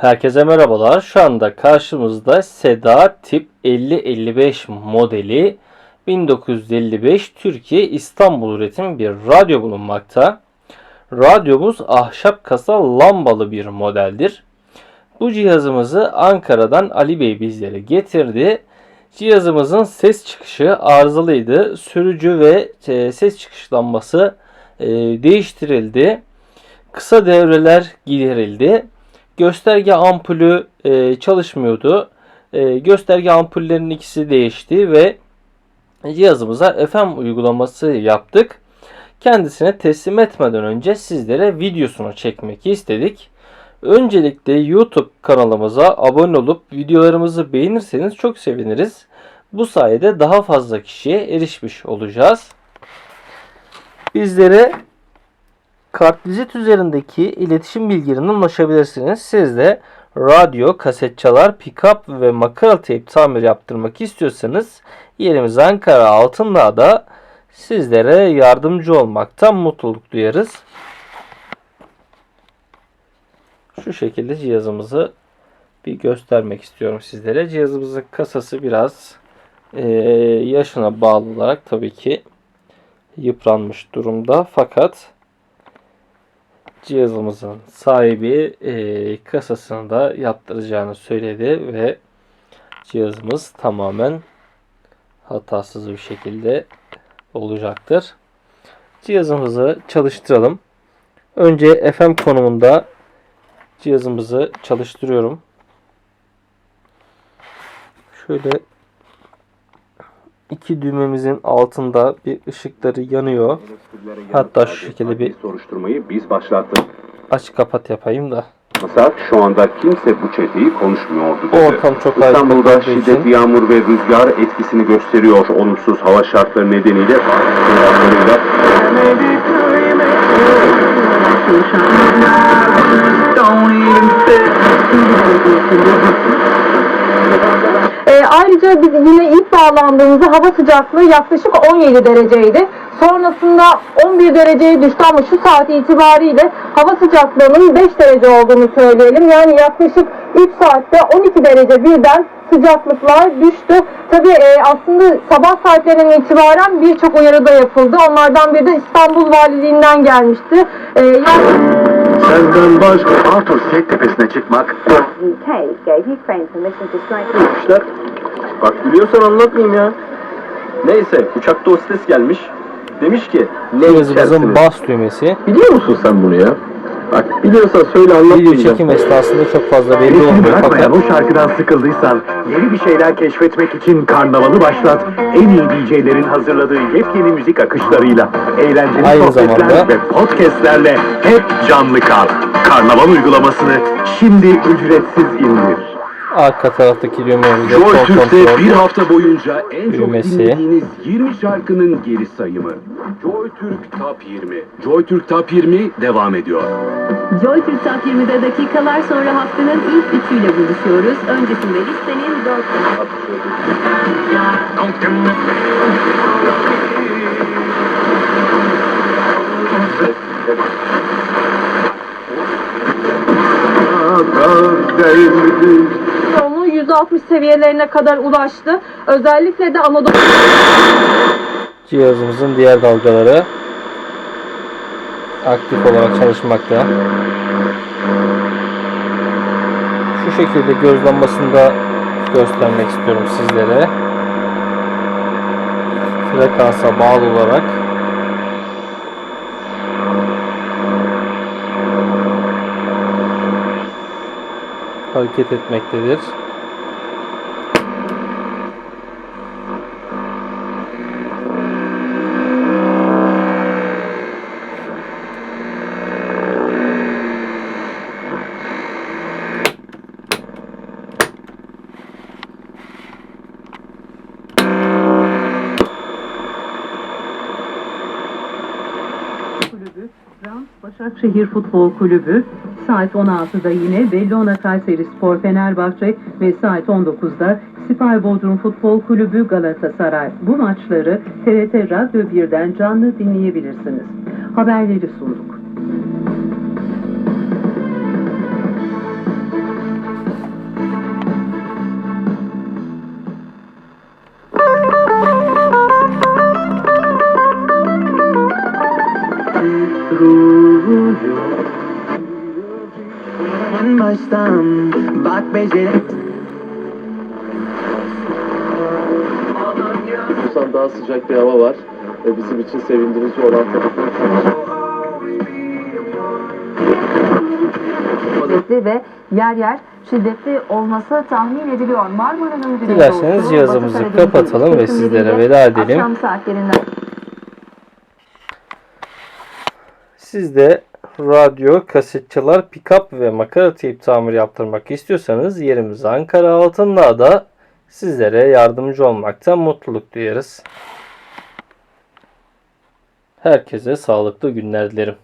Herkese merhabalar. Şu anda karşımızda Seda Tip 5055 modeli 1955 Türkiye İstanbul üretim bir radyo bulunmakta. Radyomuz ahşap kasa lambalı bir modeldir. Bu cihazımızı Ankara'dan Ali Bey bizlere getirdi. Cihazımızın ses çıkışı arızalıydı. Sürücü ve e, ses çıkış lambası e, değiştirildi. Kısa devreler giderildi. Gösterge ampulü e, çalışmıyordu. E, gösterge ampullerinin ikisi değişti ve cihazımıza FM uygulaması yaptık. Kendisine teslim etmeden önce sizlere videosunu çekmek istedik. Öncelikle YouTube kanalımıza abone olup videolarımızı beğenirseniz çok seviniriz. Bu sayede daha fazla kişiye erişmiş olacağız. Bizlere kartvizit üzerindeki iletişim bilgilerine ulaşabilirsiniz. Siz de radyo, kaset çalar, pick-up ve makara teyp tamir yaptırmak istiyorsanız yerimiz Ankara Altındağ'da sizlere yardımcı olmaktan mutluluk duyarız. Şu şekilde cihazımızı bir göstermek istiyorum sizlere. Cihazımızın kasası biraz eee, yaşına bağlı olarak tabii ki yıpranmış durumda. Fakat cihazımızın sahibi eee, kasasını da yaptıracağını söyledi ve cihazımız tamamen hatasız bir şekilde olacaktır. Cihazımızı çalıştıralım. Önce FM konumunda cihazımızı çalıştırıyorum. Şöyle iki düğmemizin altında bir ışıkları yanıyor. Hatta şu şekilde bir soruşturmayı biz başlattık. aç kapat yapayım da. Fakat şu anda kimse bu çeteyi konuşmuyordu dedi. Ortam çok İstanbul'da olduğu için. şiddetli yağmur ve rüzgar etkisini gösteriyor. Olumsuz hava şartları nedeniyle bazı ayrıca biz yine ilk bağlandığımızda hava sıcaklığı yaklaşık 17 dereceydi. Sonrasında 11 dereceye düştü ama şu saat itibariyle hava sıcaklığının 5 derece olduğunu söyleyelim. Yani yaklaşık 3 saatte 12 derece birden sıcaklıklar düştü. Tabii e, aslında sabah saatlerinden itibaren birçok uyarı da yapıldı. Onlardan biri de İstanbul Valiliğinden gelmişti. E, yani... Senden başka Arthur set tepesine çıkmak UK Bak biliyorsan anlatmayayım ya. Neyse uçakta hostes gelmiş. Demiş ki ne Cihazımızın içersiniz? bas düğmesi. Biliyor musun sen bunu ya? Bak biliyorsan söyle Video anlatmayacağım. çekim esnasında çok fazla belli olmuyor Bırakmayan fakat o şarkıdan sıkıldıysan yeni bir şeyler keşfetmek için karnavalı başlat. En iyi DJ'lerin hazırladığı yepyeni müzik akışlarıyla, eğlenceli Aynı sohbetler zamanda- ve podcastlerle hep canlı kal. Karnaval uygulamasını şimdi ücretsiz indir. Arka taraftaki düğmemizde Joy Türk'te kontrol. bir hafta boyunca en çok Düğmesi. dinlediğiniz 20 şarkının geri sayımı. Joy Türk Top 20. Joy Türk Top 20 devam ediyor. Joy Türk Top 20'de dakikalar sonra haftanın ilk üçüyle buluşuyoruz. Öncesinde listenin dört... yoğunluğu 160 seviyelerine kadar ulaştı. Özellikle de Anadolu Cihazımızın diğer dalgaları aktif olarak çalışmakta. Şu şekilde göz lambasını da göstermek istiyorum sizlere. Frekansa bağlı olarak hareket etmektedir. Kulübü, Rams Başakşehir Futbol Kulübü, saat 16'da yine Bellona Kayseri Spor Fenerbahçe ve saat 19'da Sipay Bodrum Futbol Kulübü Galatasaray. Bu maçları TRT Radyo 1'den canlı dinleyebilirsiniz. Haberleri sunduk. Baştan Bak beceri Busan daha sıcak bir hava var. Ve bizim için sevindirici olan tabii şiddetli ve yer yer şiddetli olması tahmin ediliyor. Marmara'nın güneydoğusu, Dilerseniz cihazımızı kapatalım ve sizlere veda edelim. Akşam saatlerinden Siz de radyo, kasetçiler, pikap ve makara teyp tamir yaptırmak istiyorsanız yerimiz Ankara Altındağ'da sizlere yardımcı olmaktan mutluluk duyarız. Herkese sağlıklı günler dilerim.